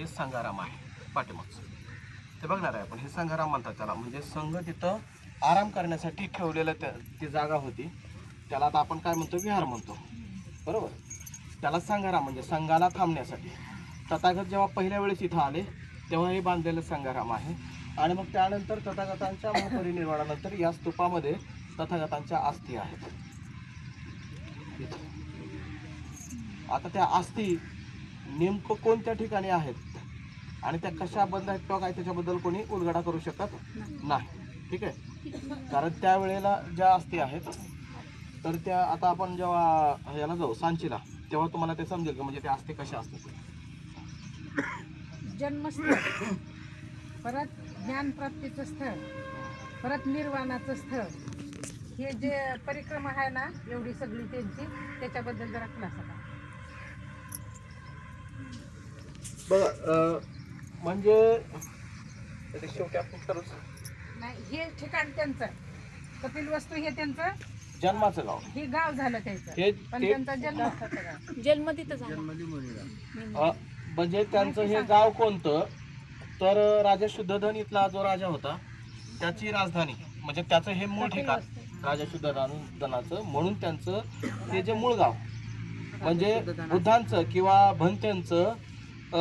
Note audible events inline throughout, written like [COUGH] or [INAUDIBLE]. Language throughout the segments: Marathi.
हे संघाराम आहे पाठीमागचं. ते बघणार आहे आपण हे संघाराम म्हणतात त्याला. म्हणजे संघ तिथं आराम करण्यासाठी ठेवलेलं त्या ती जागा होती. त्याला आता आपण काय म्हणतो विहार म्हणतो. बरोबर? त्याला संघाराम म्हणजे संघाला थांबण्यासाठी. तथागत जेव्हा पहिल्या वेळेस इथं आले तेव्हा हे बांधलेलं संघाराम आहे. आणि मग त्यानंतर तथागतांच्या महापरिनिर्वाणानंतर या स्तूपामध्ये तथागतांच्या अस्थी आहेत. आता त्या अस्थी नेमकं कोणत्या ठिकाणी आहेत? आणि त्या कशा बंद आहेत किंवा काय त्याच्याबद्दल कोणी उलगडा करू शकत नाही. ठीक आहे? कारण त्यावेळेला ज्या अस्थी आहेत तर त्या आता आपण जेव्हा ह्याला जाऊ सांचीला तेव्हा तुम्हाला ते समजेल की? म्हणजे त्या अस्थी कशा असतात? जन्मस्थळ. परत ज्ञानप्राप्तीचं स्थळ. परत निर्वाणाचं स्थळ. हे जे परिक्रमा आहे ना एवढी सगळी त्यांची त्याच्याबद्दल जरा खुलासा बघा म्हणजे ते शेवटी आपण करूच नाही हे ठिकाण त्यांचं. कपिल वस्तू हे त्यांचं. जन्माचं गाव. हे गाव झालं त्याचं. हे पण ते त्यांचा जन्मस्थळचं गाव. जन्म तिथं झाला. अ, म्हणजे त्यांचं हे गाव कोणतं? तर राजा शुद्धधन इथला जो राजा होता त्याची राजधानी. म्हणजे त्याचं हे मूळ ठिकाण. राजा शुद्धधन धनाचं म्हणून त्यांचं हे जे मूळ गाव. म्हणजे बुद्धांचं किंवा भंत्यांचं अ,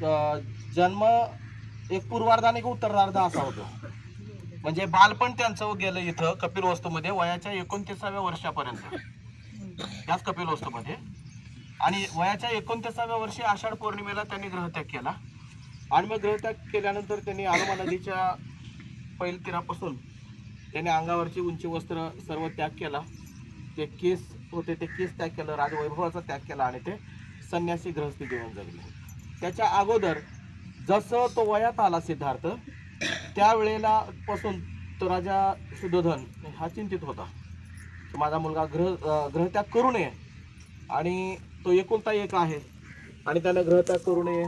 जन्म एक पूर्वार्ध आणि एक उत्तरार्ध असा होतो. म्हणजे बालपण त्यांचं गेलं इथं कपिल वस्तूमध्ये वयाच्या एकोणतीसाव्या वर्षापर्यंत. त्याच कपिल वस्तूमध्ये. आणि वयाच्या एकोणतीसाव्या वर्षी आषाढ पौर्णिमेला त्यांनी ग्रहत्याग केला. आणि मग ग्रहत्याग केल्यानंतर त्यांनी आलोमा नदीच्या पैल तीरापासून त्यांनी अंगावरची उंची वस्त्र सर्व त्याग केला. ते केस होते ते केस त्याग केलं राजवैभवाचा त्याग केला आणि ते संन्यासी ग्रहस्थी जीवन जगले त्याच्या अगोदर जसं तो वयात आला सिद्धार्थ त्यावेळेला पासून तो राजा शुद्धोधन हा चिंतित होता. माझा मुलगा ग्रह ग्रहत्याग करू नये आणि तो एकुलता एक आहे आणि त्यानं ग्रहत्याग करू नये.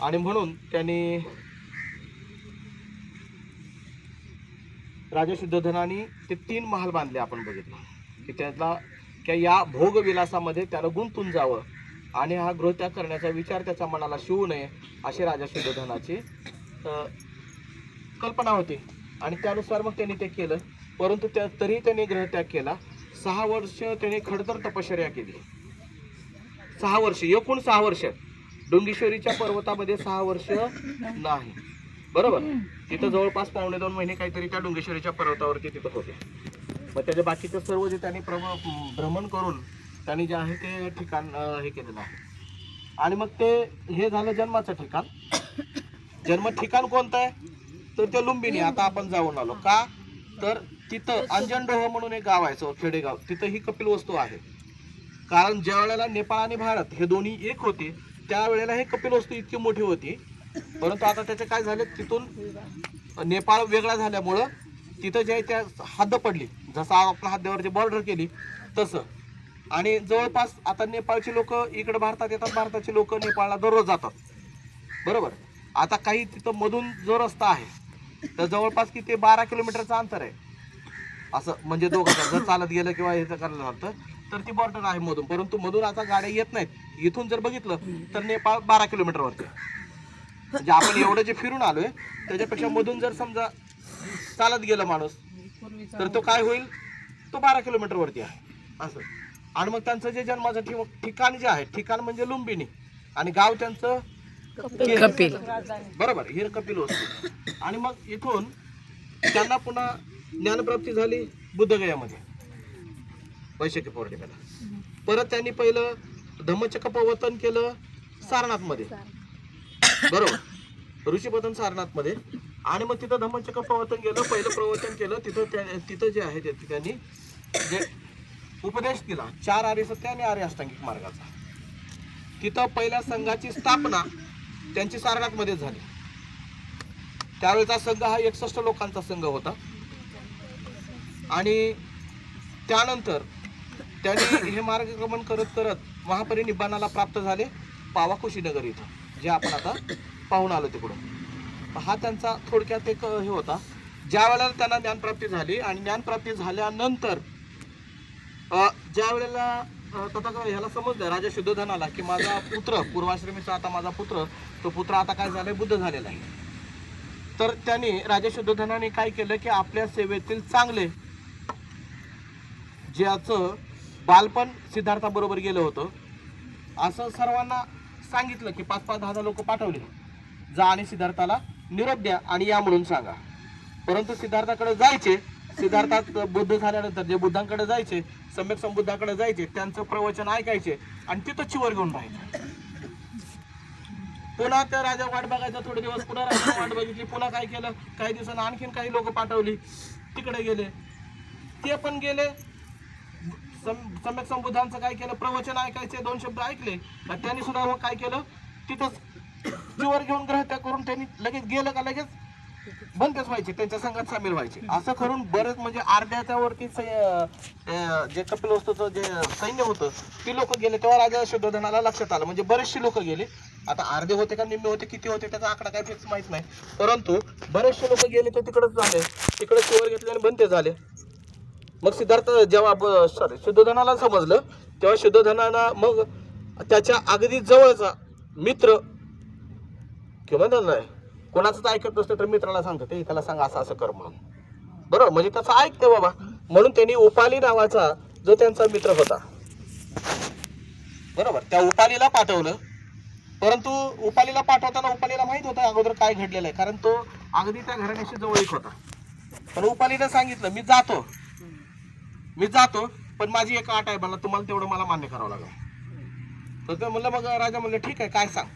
आणि म्हणून त्यांनी राजा शुद्धोधनाने ते तीन महाल बांधले आपण बघितलं. की त्यातला त्या या भोगविलासामध्ये त्याला गुंतून जावं. आणि हा गृहत्याग करण्याचा विचार त्याच्या मनाला शिवू नये अशी राजा शुद्धोधनाची कल्पना होती. आणि त्यानुसार मग त्यांनी ते केलं. परंतु त्या तरीही त्यांनी ग्रहत्याग केला. सहा वर्ष त्यांनी खडतर तपश्चर्या केली. सहा वर्ष एकूण सहा वर्ष. डोंगेश्वरीच्या पर्वतामध्ये सहा वर्ष नाही. बरोबर? तिथं जवळपास पावणे दोन महिने काहीतरी त्या डोंगेश्वरीच्या पर्वतावरती तिथं होते. मग त्याच्या बाकीचं सर्व जे त्यांनी प्रम भ्रमण करून त्यांनी जे आहे ते ठिकाण अं, हे केलेलं आहे. आणि मग ते हे झालं जन्माचं ठिकाण. जन्म ठिकाण कोणतं आहे? तर ते लुंबिनी आता आपण जाऊन आलो. का? तर तिथं अंजनडोह म्हणून एक गाव आहे खेडेगाव. तिथं ही कपिल वस्तू आहे. कारण ज्या वेळेला नेपाळ आणि भारत हे दोन्ही एक होते त्यावेळेला हे कपिल वस्तू इतकी मोठी होती. परंतु आता त्याचे काय झाले? तिथून नेपाळ वेगळा झाल्यामुळं तिथं जे आहे त्या हद्द पडली. जसं आपल्या हद्दीवरची बॉर्डर केली तसं. आणि जवळपास आता नेपाळची लोक इकडे भारतात येतात भारताची लोक नेपाळला दररोज जातात. बरोबर? आता काही तिथं मधून जो रस्ता आहे तर जवळपास किती बारा किलोमीटरचं अंतर आहे. असं म्हणजे दोघं जर चालत गेलं किंवा हे करायला झालं तर ती बॉर्डर आहे मधून. परंतु मधून आता गाड्या येत नाहीत. इथून जर बघितलं तर नेपाळ बारा किलोमीटरवरती म्हणजे आपण एवढं जे फिरून आलोय त्याच्यापेक्षा मधून जर समजा चालत गेलं माणूस तर तो काय होईल? तो बारा किलोमीटरवरती आहे. असं. आणि मग त्यांचं जे जन्माचं ठिकाण जे आहे ठिकाण म्हणजे लुंबिनी आणि गाव त्यांचं कपिल. बरोबर हिर कपिल वस्तू. आणि मग इथून त्यांना पुन्हा ज्ञानप्राप्ती झाली बुद्धगयामध्ये. वैशाखी पौर्णिमेला. परत त्यांनी पहिलं धम्मचक्र प्रवर्तन केलं सारनाथमध्ये. बरोबर. ऋषीपतन सारनाथमध्ये. आणि मग तिथं धम्मचक्र प्रवर्तन केलं पहिलं प्रवर्तन केलं तिथं त्या- तिथं जे आहे ते त्यांनी जे उपदेश दिला. चार आर्य सत्य आणि आर्य अष्टांगिक मार्गाचा. तिथं पहिल्या संघाची स्थापना त्यांची सारनाथमध्ये झाली. त्यावेळेचा संघ हा एकसष्ट लोकांचा संघ होता. आणि त्यानंतर त्यांनी हे मार्गक्रमण करत करत महापरिनिब्बाणाला प्राप्त झाले पावा कुशीनगर इथं जे आपण आता पाहून आलो तिकडून. हा त्यांचा थोडक्यात एक हे होता. ज्या वेळेला त्यांना ज्ञानप्राप्ती झाली आणि ज्ञानप्राप्ती झाल्यानंतर ज्या वेळेला अं, तथा ह्याला समजलं राजा शुद्धोधनाला की माझा पुत्र पूर्वाश्रमीचा आता माझा पुत्र तो पुत्र आता काय झालाय? बुद्ध झालेला आहे. तर त्याने राजा शुद्धोधनाने काय केलं की आपल्या सेवेतील चांगले ज्याचं बालपण सिद्धार्थाबरोबर गेलं होतं असं सर्वांना सांगितलं की पाच पाच दहा दहा लोक पाठवले. जा आणि सिद्धार्थाला निरोप द्या आणि या म्हणून सांगा. परंतु सिद्धार्थाकडे जायचे सिद्धार्थात बुद्ध झाल्यानंतर जे बुद्धांकडे जायचे सम्यक संबुद्धाकडे जायचे त्यांचं प्रवचन ऐकायचे आणि तिथं चिवर घेऊन राहायचे. पुन्हा त्या राजा वाट बघायचा थोडे दिवस पुन्हा राजा वाट बघितली पुन्हा काय केलं? काही दिवसानं आणखीन काही लोक पाठवली. तिकडे गेले. ते पण गेले. सम- सम्यक संबुद्धांचं काय केलं? प्रवचन ऐकायचे दोन शब्द ऐकले. त्यांनी सुद्धा मग काय केलं? तिथंच चिवर घेऊन ग्रहत्या करून त्यांनी लगेच गेलं का लगेच? बंदच व्हायचे त्यांच्या संघात सामील व्हायचे. असं करून बरेच म्हणजे अर्ध्याच्या वरती सै- अं, जे जे सैन्य होतं ती लोक गेले तेव्हा राजा शुद्धोधनाला लक्षात आलं. म्हणजे बरेचशे लोक गेले. आता अर्धे होते का निम्मे होते किती होते त्याचा आकडा काय फिक्स माहीत नाही. परंतु बरेचसे लोक गेले ते तिकडच झाले. तिकडे चिवर घेतले आणि बंदे झाले. मग सिद्धार्थ जेव्हा सॉरी शुद्धोधनाला समजलं तेव्हा शुद्धोधनाला मग त्याच्या अगदी जवळचा मित्र किंवा नाही कोणाचंच ऐकत नसतं तर मित्राला सांगतं ते त्याला सांगा असं असं कर म्हणून. बरोबर म्हणजे त्याचं ऐकते बाबा. म्हणून त्यांनी उपाली नावाचा जो त्यांचा मित्र होता. बरोबर त्या उपालीला पाठवलं. परंतु उपालीला पाठवताना उपालीला माहीत होतं अगोदर काय घडलेलं आहे कारण तो अगदी त्या घराण्याशी जवळीक होता. पण उपालीनं सांगितलं मी जातो. मी जातो पण माझी एक आट आहे मला तुम्हाला तेवढं मला मान्य करावं लागेल. तर ते म्हणलं मग राजा म्हणलं ठीक आहे काय सांग.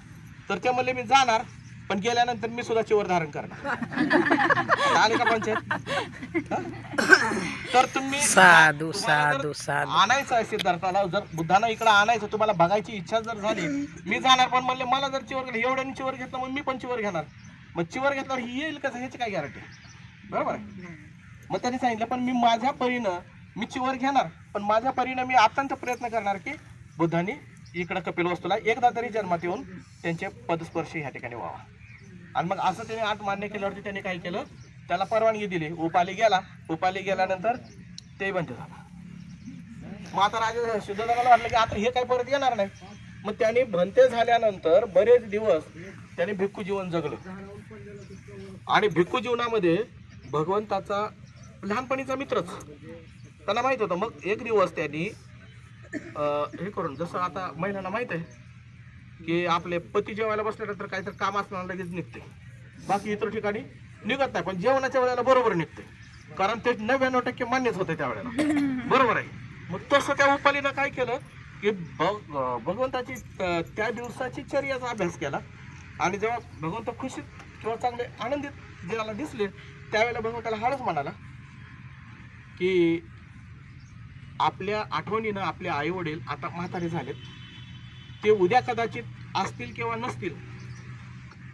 तर ते म्हणले मी जाणार पण गेल्यानंतर मी सुद्धा चिवर धारण करणार. आले का पंचायत? तर तुम्ही साधू साधू साधू. आणायचं आहे सिद्धार्थाला जर बुद्धांना इकडे आणायचं तुम्हाला बघायची इच्छा जर झाली मी जाणार पण म्हणले मला जर चिवर गेलं एवढ्याने चिवर घेतलं मग मी पण चिवर घेणार. मग चिवर घेतल्यावर ही येईल कसं ह्याची काय गॅरंटी बरोबर मग त्यांनी सांगितलं पण मी माझ्या परीनं मी चिवर घेणार पण माझ्या परीनं मी अत्यंत प्रयत्न करणार की बुद्धांनी इकडं कपिल वस्तूला एकदा तरी जन्मात येऊन त्यांचे पदस्पर्शी ह्या ठिकाणी व्हावा. आणि मग असं त्याने आठ मान्य केल्यावरती त्याने काय केलं? त्याला परवानगी दिली. उपाली गेला. उपाली गेल्यानंतर ते बंद झालं. मग आता राजा शुद्धोधनाला वाटलं की आता हे काय परत येणार नाही. मग त्याने भंते झाल्यानंतर बरेच दिवस त्याने भिक्खू जीवन जगलं. आणि भिक्खू जीवनामध्ये भगवंताचा लहानपणीचा मित्रच. त्यांना माहीत होतं. मग एक दिवस त्यांनी हे करून जसं आता महिलांना माहीत आहे की आपले पती जेवायला बसल्यानंतर काहीतरी काम असणार लगेच निघते. बाकी इतर ठिकाणी निघत नाही पण जेवणाच्या वेळेला बरोबर निघते. कारण ते नव्याण्णव टक्के मान्यच होते त्यावेळेला [LAUGHS] बरोबर आहे. मग तसं त्या उपालीनं काय केलं की भगवंताची त्या दिवसाची चर्याचा अभ्यास केला. आणि जेव्हा भगवंत खुशीत किंवा चांगले आनंदित ज्याला दिसले त्यावेळेला भगवंताला हाडच म्हणाला की आपल्या आठवणीनं आपले आई वडील आता म्हातारे झालेत. ते उद्या कदाचित असतील किंवा नसतील.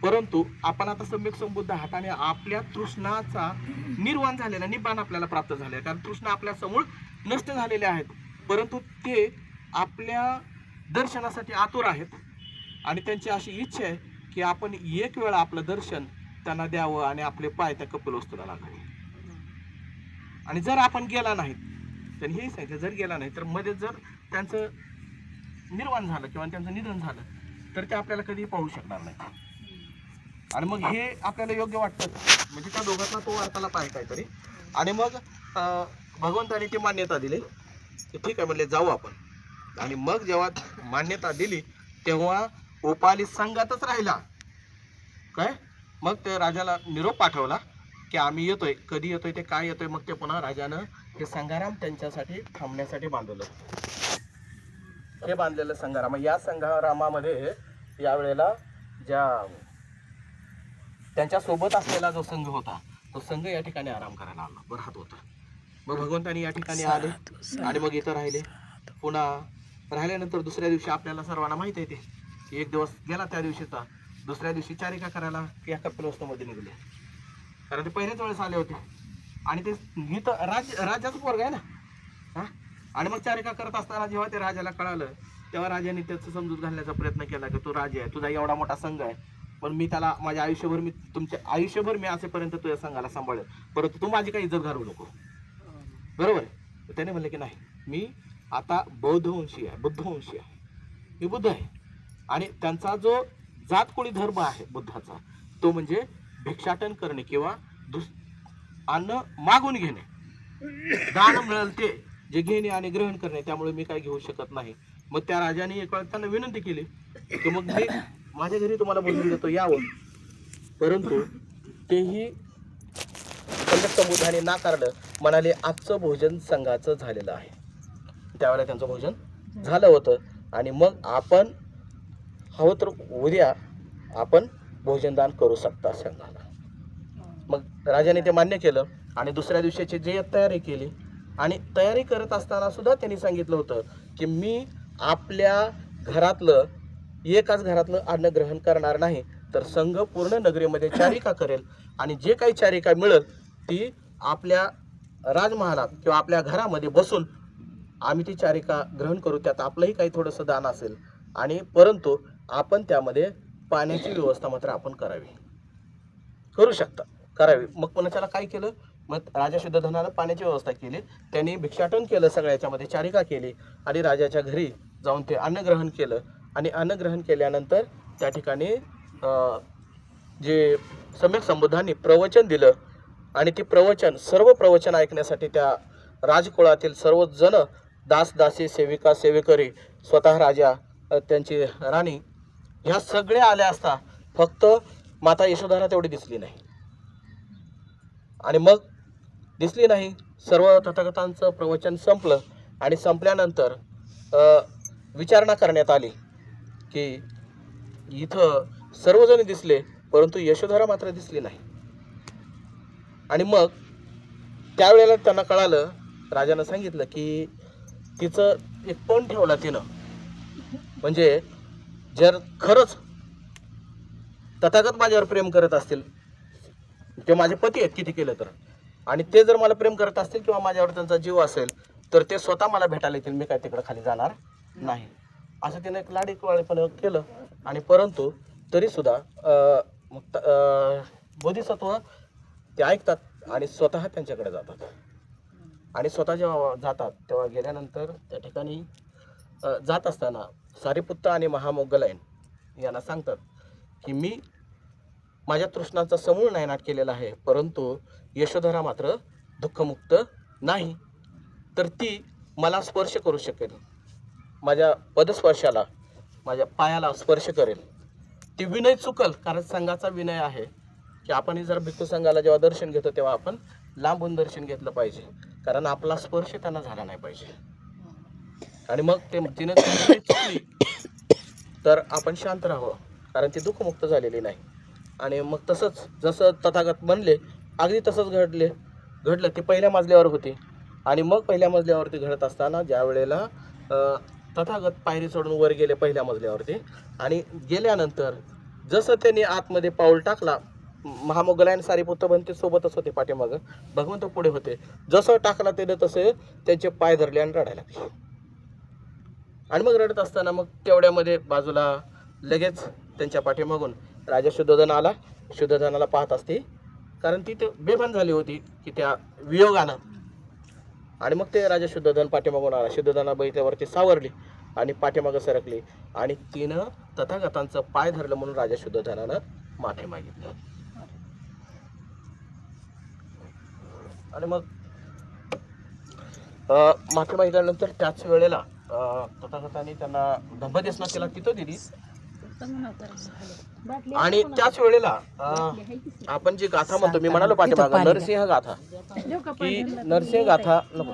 परंतु आपण आता सम्यक संबुद्ध हाताने आपल्या तृष्णाचा निर्वाण झालेला निबाण आपल्याला प्राप्त झाले कारण तृष्णा आपल्यासमोर नष्ट झालेले आहेत. परंतु ते आपल्या दर्शनासाठी आतुर आहेत. आणि त्यांची अशी इच्छा आहे की आपण एक वेळा आपलं दर्शन त्यांना द्यावं आणि आपले पाय त्या कपिलवस्तूला लागावे. आणि जर आपण गेला नाहीत तर हेही सांगितलं जर गेला नाही तर मध्ये जर त्यांचं निर्माण झालं किंवा त्यांचं निधन झालं तर ते आपल्याला कधीही पाहू शकणार नाही. आणि मग हे आपल्याला योग्य वाटतं. म्हणजे त्या दोघांना तो वार्तालाप आहे काहीतरी. आणि मग भगवंताने ती मान्यता दिली. की ठीक आहे म्हणले जाऊ आपण. आणि मग जेव्हा मान्यता दिली तेव्हा उपाली संघातच राहिला. काय? मग ते राजाला निरोप पाठवला. की आम्ही येतोय कधी येतोय ते काय येतोय मग ते पुन्हा राजानं हे संघाराम त्यांच्यासाठी थांबण्यासाठी बांधवलं. हे बांधलेलं संघाराम. या संघारामामध्ये यावेळेला ज्या त्यांच्यासोबत असलेला जो संघ होता तो संघ या ठिकाणी आराम करायला आला. बरं हात होता मग भगवंतानी या ठिकाणी आले आणि मग इथं राहिले. पुन्हा राहिल्यानंतर दुसऱ्या दिवशी आपल्याला सर्वांना माहीत आहे ते. एक दिवस गेला त्या दिवशीचा. दुसऱ्या दिवशी चारिका करायला या कपिलवस्तूमध्ये निघले. कारण ते पहिल्याच वेळेस आले होते. आणि ते मी तर राज राजाच पोरग आहे ना? हां? आणि मग चारिका करत असताना जेव्हा ते राजाला कळालं तेव्हा राजाने त्याचं समजूत घालण्याचा प्रयत्न केला की तू राजा आहे तुझा एवढा मोठा संघ आहे. पण मी त्याला माझ्या आयुष्यभर मी तुमच्या आयुष्यभर मी असेपर्यंत तुझ्या संघाला सांभाळेल. परंतु तू माझी काही इज्जत घालू नको. बरोबर आहे? त्याने म्हणले की नाही मी आता बौद्धवंशी आहे बुद्धवंशी आहे. मी बुद्ध आहे. आणि त्यांचा जो जातकुळी धर्म आहे बुद्धाचा तो म्हणजे भिक्षाटन करणे किंवा दुस अन्न मागून घेणे. दान मिळेल ते जे घेणे आणि ग्रहण करणे त्यामुळे मी काय घेऊ शकत नाही. मग त्या राजाने एक वेळा त्यांना विनंती केली की मग मी माझ्या घरी तुम्हाला बोलून देतो यावं. परंतु तेही पंडित समुदायाने नाकारलं म्हणाले आजचं भोजन संघाचं झालेलं आहे. त्यावेळेला त्यांचं भोजन झालं होतं. आणि मग आपण हवं तर उद्या आपण भोजनदान करू शकता संघाला. मग राजाने ते मान्य केलं आणि दुसऱ्या दिवशीची जे तयारी केली आणि तयारी करत असताना सुद्धा त्यांनी सांगितलं होतं की मी आपल्या घरातलं एकाच घरातलं अन्न ग्रहण करणार नाही तर संघ पूर्ण नगरीमध्ये चारिका करेल आणि जे काही चारिका मिळेल ती आपल्या राजमहालात किंवा आपल्या घरामध्ये बसून आम्ही ती चारिका ग्रहण करू त्यात आपलंही काही थोडंसं दान असेल. आणि परंतु आपण त्यामध्ये पाण्याची व्यवस्था मात्र आपण करावी. करू शकता करावी. मग पुन्हा त्याला काय केलं? मग राजा शुद्धधनानं पाण्याची व्यवस्था केली. त्यांनी भिक्षाटन केलं सगळ्याच्यामध्ये चारिका केली आणि राजाच्या घरी जाऊन ते अन्नग्रहण केलं. आणि अन्नग्रहण केल्यानंतर त्या ठिकाणी जे सम्यक संबुद्धांनी प्रवचन दिलं आणि ते प्रवचन सर्व प्रवचन ऐकण्यासाठी त्या राजकुळातील सर्वजण दासदासी दास दासी सेविका सेवेकरी स्वतः राजा त्यांची राणी ह्या सगळ्या आल्या असता फक्त माता यशोधरा तेवढी दिसली नाही. आणि मग दिसली नाही. सर्व तथागतांचं प्रवचन संपलं आणि संपल्यानंतर विचारणा करण्यात आली की इथं सर्वजण दिसले परंतु यशोधरा मात्र दिसली नाही. आणि मग त्यावेळेला त्यांना कळालं राजानं सांगितलं की तिचं एक पण ठेवला तिनं. म्हणजे जर खरंच तथागत माझ्यावर प्रेम करत असतील ते माझे पती आहेत किती केलं तर आणि ते जर मला प्रेम करत असतील किंवा माझ्यावर त्यांचा जीव असेल तर ते स्वतः मला भेटायला येतील मी काय तिकडं खाली जाणार नाही. असं त्यानं एक लाडीकवाळेपण केलं आणि परंतु तरीसुद्धा बोधिसत्व ते ऐकतात आणि स्वतः त्यांच्याकडे जातात. आणि स्वतः जेव्हा जातात तेव्हा गेल्यानंतर त्या ठिकाणी जात असताना सारीपुत्त आणि महामोगलायन यांना सांगतात की मी माझ्या तृष्णांचा समूळ नायनाट केलेला आहे परंतु यशोधरा मात्र दुःखमुक्त नाही. तर ती मला स्पर्श करू शकेल. माझ्या पदस्पर्शाला माझ्या पायाला स्पर्श करेल. ती विनय चुकल कारण संघाचा विनय आहे की आपण जर भिक्खू संघाला जेव्हा दर्शन घेतो तेव्हा आपण लांबून दर्शन घेतलं पाहिजे. कारण आपला स्पर्श त्यांना झाला नाही पाहिजे. आणि मग ते तिनं चुकली. तर आपण शांत राहावं कारण ती दुःखमुक्त झालेली नाही. आणि मग तसंच जसं तथागत बनले अगदी तसंच घडले. घडलं ते पहिल्या मजल्यावर होते. आणि मग पहिल्या मजल्यावरती घडत असताना ज्या वेळेला तथागत पायरी सोडून वर गेले पहिल्या मजल्यावरती. आणि गेल्यानंतर जसं त्यांनी आतमध्ये पाऊल टाकला महामोगलायन सारीपुत्र बनते सोबतच होते पाठीमागं. भगवंत पुढे होते. जसं टाकला त्याने तसे त्यांचे पाय धरले आणि रडायला लागले. आणि मग रडत असताना मग तेवढ्यामध्ये बाजूला लगेच त्यांच्या पाठीमागून राजा शुद्धोधन आला. शुद्धोधनाला पाहत असते. कारण ती ते बेभान झाली होती की त्या वियोगानं. आणि मग ते राजा शुद्धोधन पाठीमागून आला. शुद्धोधना बघितल्यावरती सावरली आणि पाठीमागं सरकली. आणि तिनं तथागतांचं पाय धरलं म्हणून राजा शुद्धोधनानं माथे मागितलं. आणि मग माथे मागितल्यानंतर त्याच वेळेला तथागतांनी त्यांना दंभदेसना केला तिथं दिली. आणि त्याच वेळेला आपण जी गाथा म्हणतो मी म्हणालो पाठीमागं नरसिंह गाथा. की नरसिंह गाथा नको.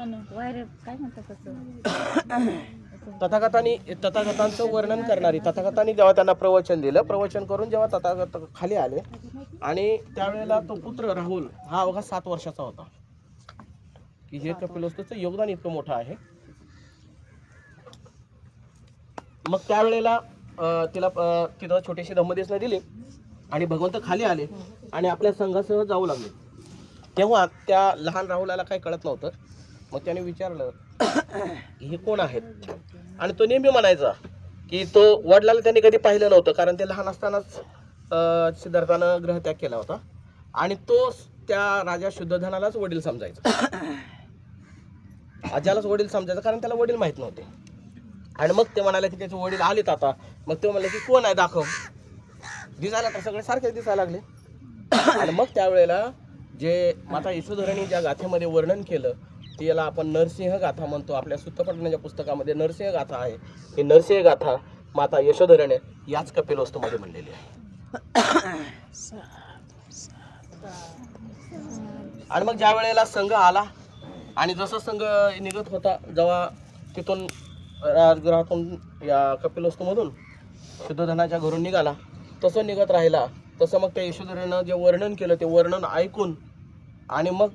तथागतांनी तथागतांचं वर्णन करणारी तथागतांनी जेव्हा त्यांना प्रवचन दिलं प्रवचन करून जेव्हा तथागत खाली आले आणि त्यावेळेला तो पुत्र राहुल हा अवघा सात वर्षाचा होता. की हे कपिलवस्तूचं योगदान इतकं मोठं आहे. मग त्यावेळेला तिला तिथं छोटीशी धम्मदेसना दिली आणि भगवंत खाली आले आणि आपल्या संघासह जाऊ लागले. तेव्हा त्या लहान राहुलाला काही कळत नव्हतं. मग त्याने विचारलं [COUGHS] हे कोण आहेत? आणि तो नेहमी म्हणायचा की तो वडिलाला त्यांनी कधी पाहिलं नव्हतं कारण ते लहान असतानाच सिद्धार्थानं ग्रहत्याग केला होता. आणि तो त्या राजा शुद्धधनालाच वडील समजायचा. [COUGHS] आज्यालाच वडील समजायचं कारण त्याला वडील माहीत नव्हते. आणि मग ते म्हणाले की त्याचे वडील आलेत आता. मग ते म्हणले की कोण आहे दाखव? दिसायला तर सगळे सारखेच दिसायला लागले. आणि मग त्यावेळेला जे माता यशोधरांनी ज्या गाथेमध्ये वर्णन केलं ते याला आपण नरसिंह गाथा म्हणतो. आपल्या सुत्तपटण्याच्या पुस्तकामध्ये नरसिंह गाथा आहे. ही नरसिंह गाथा माता यशोधराने याच कपिलवस्तूमध्ये म्हणलेली आहे. आणि मग ज्या वेळेला संघ आला आणि जसं संघ निघत होता जेव्हा तिथून राजगृहातून या कपिलवस्तूमधून शुद्धधनाच्या घरून निघाला. तसं निघत राहिला. तसं मग त्या यशोधरानं जे वर्णन केलं ते वर्णन ऐकून आणि मग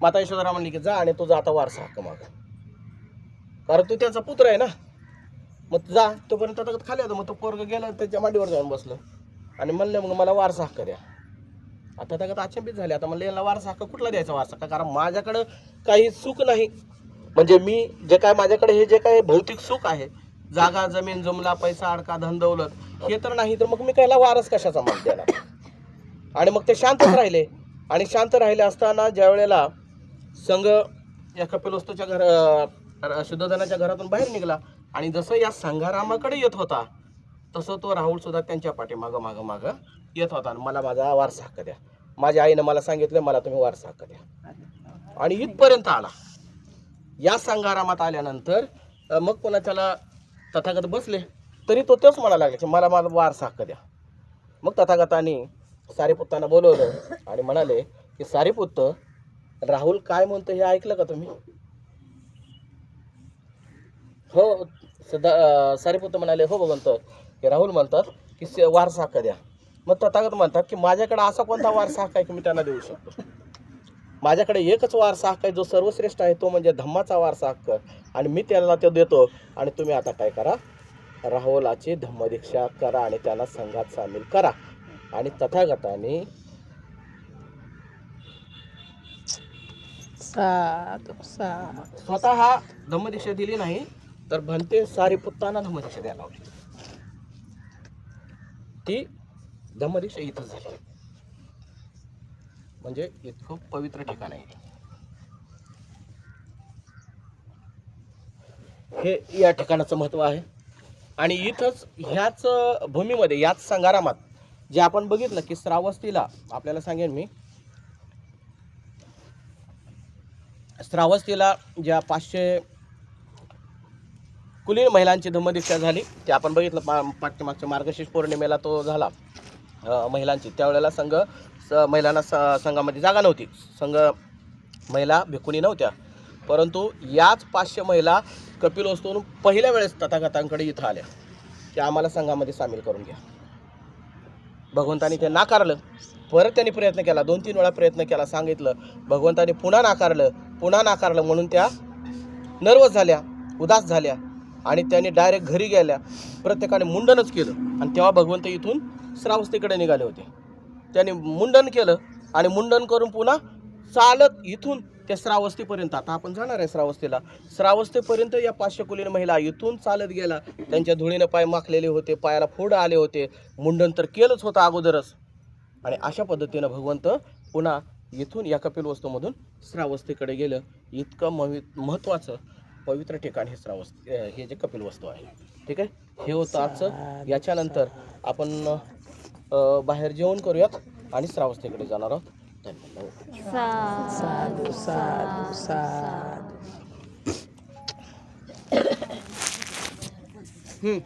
माता यशोधरा म्हणली की जा आणि तुझा आता वारसा हक्क माग. कारण तू त्याचा पुत्र आहे ना. मग जा. तोपर्यंत तगत खाली होता मग तो पोरग गेला त्याच्या मांडीवर जाऊन बसलं. आणि म्हणलं मग मला वारसा हक्क द्या. आता तगत अचंबित झाले. आता म्हणलं याला वारसा हक्क कुठला द्यायचा वारसा कारण माझ्याकडं काही सुख नाही. म्हणजे मी जे काय माझ्याकडे हे जे काय भौतिक सुख आहे जागा जमीन जमला पैसा अडका धन दौलत हे तर नाही तर मग मी कायला वारस कशाचा मान देणार? आणि मग ते शांतच राहिले. आणि शांत राहिले असताना ज्या वेळेला संघ या कपिलोस्तूच्या घर शुद्धधनाच्या घरातून बाहेर निघाला आणि जसं या संघारामाकडे येत होता तसं तो राहुल सुद्धा त्यांच्या पाठी मागं मागं मागं येत होता. आणि मला माझा वारसा हक्क द्या. माझ्या आईनं मला सांगितलं मला तुम्ही वारसा हक्क द्या. आणि इथपर्यंत आला. या संघारामात आल्यानंतर मग पुन्हा त्याला तथागत बसले तरी तो तेच म्हणायला लागला की मला मला वारसा हक्क द्या. मग तथागताने सारीपुत्तांना बोलवलं आणि म्हणाले की सारीपुत्त राहुल काय म्हणतो हे ऐकलं का तुम्ही? हो सदा सारीपुत्त म्हणाले हो भगवंत. की राहुल म्हणतात की से- वारसा हक्क द्या. मग तथागत म्हणतात की माझ्याकडे असा कोणता वारसा हक्क आहे की मी त्यांना देऊ शकतो? माझ्याकडे एकच वारसा हक्क आहे जो सर्वश्रेष्ठ आहे तो म्हणजे धम्माचा वारसा हक्क. आणि मी त्याला तो देतो. आणि तुम्ही आता काय करा? राहुलाची धम्मदीक्षा करा आणि त्याला संघात सामील करा. आणि तथागताने स्वतः धम्मदीक्षा दिली नाही तर भंते सारीपुत्तांना धम्मदीक्षा द्यायला लावली. ती धम्मदीक्षा इथंच झाली. म्हणजे इतकं पवित्र ठिकाण आहे. हे या ठिकाणाचं महत्त्व आहे. आणि इथंच ह्याच भूमीमध्ये याच संगारामात जे आपण बघितलं की श्रावस्तीला आपल्याला सांगेन मी. श्रावस्तीला ज्या पाचशे कुलीन महिलांची धम्मदीक्षा झाली ते आपण बघितलं पा पाठ्यमागच्या मार्गशीर्ष पौर्णिमेला तो झाला. महिलांची. त्यावेळेला संघ स महिलांना स संघामध्ये जागा नव्हती. संघ महिला भिकुणी नव्हत्या. परंतु याच पाचशे महिला कपिल वस्तून पहिल्या वेळेस तथागतांकडे इथं आल्या. की आम्हाला संघामध्ये सामील करून घ्या. भगवंतानी ते नाकारलं. परत त्यांनी प्रयत्न केला. दोन तीन वेळा प्रयत्न केला सांगितलं. भगवंतानी पुन्हा नाकारलं. पुन्हा नाकारलं म्हणून त्या नर्वस झाल्या उदास झाल्या आणि त्यांनी डायरेक्ट घरी गेल्या. प्रत्येकाने मुंडनच केलं. आणि तेव्हा भगवंत इथून श्रावस्तीकडे निघाले होते. त्याने मुंडन केलं आणि मुंडन करून पुन्हा चालत इथून त्या श्रावस्तीपर्यंत आता आपण जाणार आहे श्रावस्तीला. श्रावस्तीपर्यंत या पाचशे महिला इथून चालत गेला. त्यांच्या धुळीनं पाय माखलेले होते पायाला फोड आले होते. मुंडन तर केलंच होतं अगोदरच. आणि अशा पद्धतीनं भगवंत पुन्हा इथून या कपिल वस्तूमधून श्रावस्तीकडे गेलं. इतकं मवि महत्त्वाचं पवित्र ठिकाण हे श्रावस्ती हे जे कपिल वस्तू आहे. ठीक आहे? हे होतं आजचं. याच्यानंतर आपण बाहेर जेवण करूयात आणि श्रावस्तीकडे जाणार आहोत धन्यवाद साधू साधू साधू हम्म.